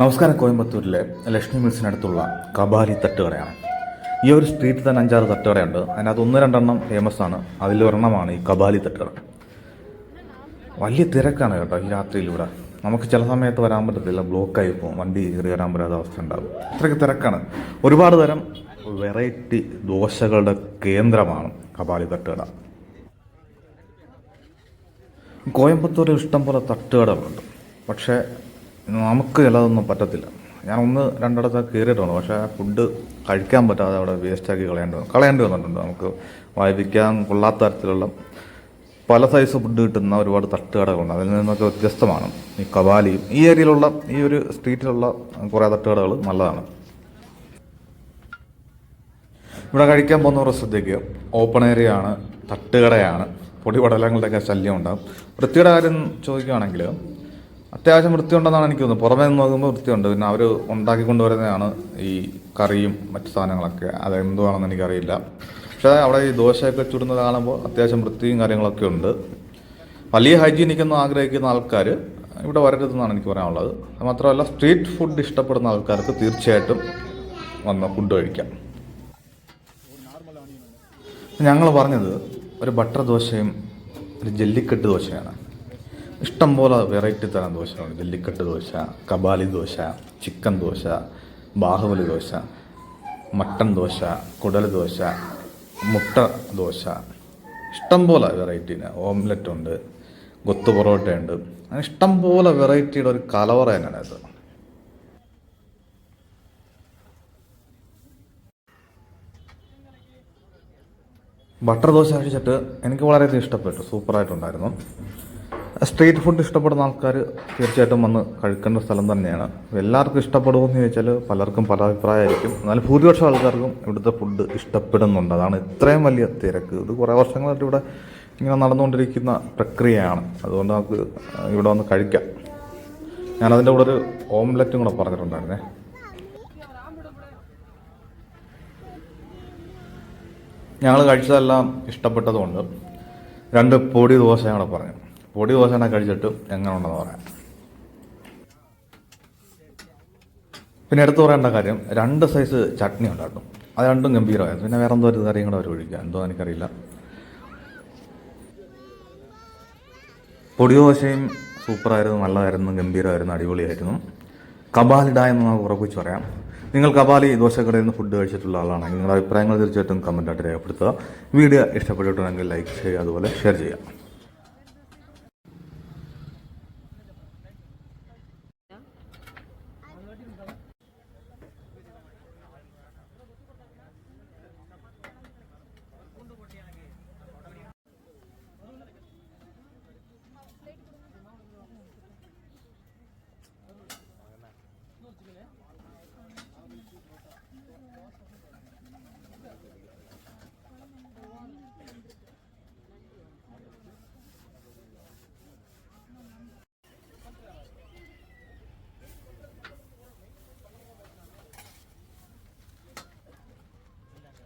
നമസ്കാരം കോയമ്പത്തൂരിലെ ലക്ഷ്മി മിൽസിനടുത്തുള്ള കബാലി തട്ടുകടയാണ്. ഈ ഒരു സ്ട്രീറ്റിൽ തന്നെ അഞ്ചാറ് തട്ടുകടയുണ്ട്. അതിനകത്ത് ഒന്ന് രണ്ടെണ്ണം ഫേമസ് ആണ്. അതിലൊരെണ്ണമാണ് ഈ കബാലി തട്ടുകട. വലിയ തിരക്കാണ് കേട്ടോ ഈ രാത്രിയിലൂടെ. നമുക്ക് ചില സമയത്ത് വരാൻ പറ്റത്തില്ല. ബ്ലോക്കായി പോകും. വണ്ടി കയറി വരാൻ പറ്റാത്ത അവസ്ഥ ഉണ്ടാകും. അത്രയ്ക്ക് തിരക്കാണ്. ഒരുപാട് തരം വെറൈറ്റി ദോശകളുടെ കേന്ദ്രമാണ് കബാലി തട്ടുകട. കോയമ്പത്തൂരിൽ ഇഷ്ടം പോലെ തട്ടുകടകളുണ്ട്. പക്ഷേ നമുക്ക് ചിലതൊന്നും പറ്റത്തില്ല. ഞാൻ ഒന്ന് രണ്ടിടത്ത് കയറിയിട്ടുണ്ട്. പക്ഷേ ആ ഫുഡ് കഴിക്കാൻ പറ്റാതെ അവിടെ വേസ്റ്റാക്കി കളയേണ്ടി വന്നു. കളയേണ്ടി വന്നിട്ടുണ്ട്. നമുക്ക് വായിപ്പിക്കാൻ കൊള്ളാത്ത തരത്തിലുള്ള പല സൈസ് ഫുഡ് കിട്ടുന്ന ഒരുപാട് തട്ടുകടകളുണ്ട്. അതിൽ നിന്നൊക്കെ വ്യത്യസ്തമാണ്. ഈ കവാലിയും ഈ ഏരിയയിലുള്ള ഈ ഒരു സ്ട്രീറ്റിലുള്ള കുറേ തട്ടുകടകൾ നല്ലതാണ്. ഇവിടെ കഴിക്കാൻ പോകുന്നവർ ശ്രദ്ധിക്കുക ഓപ്പൺ ഏരിയ ആണ് തട്ടുകടയാണ്. പൊടിപടലങ്ങളുടെയൊക്കെ ശല്യം ഉണ്ടാകും വൃത്തിയുടെ കാര്യം ചോദിക്കുകയാണെങ്കിൽ അത്യാവശ്യം വൃത്തിയുണ്ടെന്നാണ് എനിക്ക് തോന്നുന്നത്. പുറമേ നിന്ന് നോക്കുമ്പോൾ വൃത്തിയുണ്ട്. പിന്നെ അവർ ഉണ്ടാക്കി കൊണ്ടുവരുന്നതാണ് ഈ കറിയും മറ്റു സാധനങ്ങളൊക്കെ. അത് എന്തുവാണെന്ന് എനിക്കറിയില്ല. പക്ഷേ അവിടെ ഈ ദോശയൊക്കെ ചുടുന്നത് കാണുമ്പോൾ അത്യാവശ്യം വൃത്തിയും കാര്യങ്ങളൊക്കെ ഉണ്ട്. വലിയ ഹൈജീനിക് എന്ന് ആഗ്രഹിക്കുന്ന ആൾക്കാർ ഇവിടെ വരരുതെന്നാണ് എനിക്ക് പറയാനുള്ളത്. മാത്രമല്ല സ്ട്രീറ്റ് ഫുഡ് ഇഷ്ടപ്പെടുന്ന ആൾക്കാർക്ക് തീർച്ചയായിട്ടും വന്ന് ഫുഡ് കഴിക്കാം. ഞങ്ങൾ പറഞ്ഞത് ഒരു ബട്ടർ ദോശയും ഒരു ജെല്ലിക്കെട്ട് ദോശയാണ്. ഇഷ്ടം പോലെ വെറൈറ്റി തരം ദോശകളുണ്ട്. ജല്ലിക്കെട്ട് ദോശ കബാലി ദോശ ചിക്കൻ ദോശ ബാഹുബലി ദോശ മട്ടൻ ദോശ കുടൽ ദോശ മുട്ട ദോശ. ഇഷ്ടം പോലെ വെറൈറ്റി ഓംലെറ്റ് ഉണ്ട് കൊത്തു പൊറോട്ടയുണ്ട്. അങ്ങനെ ഇഷ്ടം പോലെ വെറൈറ്റിയുടെ ഒരു കലവറ തന്നെയാണ് ബട്ടർ ദോശ കഴിച്ചിട്ട് എനിക്ക് വളരെയധികം ഇഷ്ടപ്പെട്ടു. സൂപ്പറായിട്ടുണ്ടായിരുന്നു. സ്ട്രീറ്റ് ഫുഡ് ഇഷ്ടപ്പെടുന്ന ആൾക്കാർ തീർച്ചയായിട്ടും വന്ന് കഴിക്കേണ്ട സ്ഥലം തന്നെയാണ്. എല്ലാവർക്കും ഇഷ്ടപ്പെടുമെന്ന് ചോദിച്ചാൽ പലർക്കും പല അഭിപ്രായമായിരിക്കും. എന്നാൽ ഭൂരിപക്ഷം ആൾക്കാർക്കും ഇവിടുത്തെ ഫുഡ് ഇഷ്ടപ്പെടുന്നുണ്ട്. അതാണ് ഇത്രയും വലിയ തിരക്ക്. ഇത് കുറേ വർഷങ്ങളായിട്ട് ഇവിടെ ഇങ്ങനെ നടന്നുകൊണ്ടിരിക്കുന്ന പ്രക്രിയയാണ്. അതുകൊണ്ട് നമുക്ക് ഇവിടെ വന്ന് കഴിക്കാം. ഞാനതിന്റെ കൂടെ ഒരു ഓംലെറ്റും കൂടെ പറഞ്ഞിട്ടുണ്ടായിരുന്നേ. ഞങ്ങൾ കഴിച്ചതെല്ലാം ഇഷ്ടപ്പെട്ടതുകൊണ്ട് രണ്ട് പൊടി ദോശ ഞങ്ങൾ പറഞ്ഞു. പൊടി ദോശ കഴിച്ചിട്ട് എങ്ങനെ ഉണ്ടെന്ന് പറയാം. പിന്നെ എടുത്തു പറയേണ്ട കാര്യം രണ്ട് സൈസ് ചട്നി ഉണ്ടായിരുന്നു. അത് രണ്ടും ഗംഭീരമായിരുന്നു. പിന്നെ വേറെ എന്തോ ഒരു കറിയും കൂടെ അവർ ഒഴിക്കുക എന്തോ എനിക്കറിയില്ല. പൊടി ദോശയും സൂപ്പറായിരുന്നു നല്ലതായിരുന്നു ഗംഭീരമായിരുന്നു അടിപൊളിയായിരുന്നു. കബാലിഡ എന്ന് നമുക്ക് ഉറപ്പിച്ച് പറയാം. നിങ്ങൾ കബാലി ദോശക്കടയിൽ നിന്ന് ഫുഡ് കഴിച്ചിട്ടുള്ള ആളാണെങ്കിൽ നിങ്ങളുടെ അഭിപ്രായങ്ങൾ തീർച്ചയായിട്ടും കമന്റായിട്ട് രേഖപ്പെടുത്തുക. വീഡിയോ ഇഷ്ടപ്പെട്ടിട്ടുണ്ടെങ്കിൽ ലൈക്ക് ചെയ്യുക അതുപോലെ ഷെയർ ചെയ്യുക.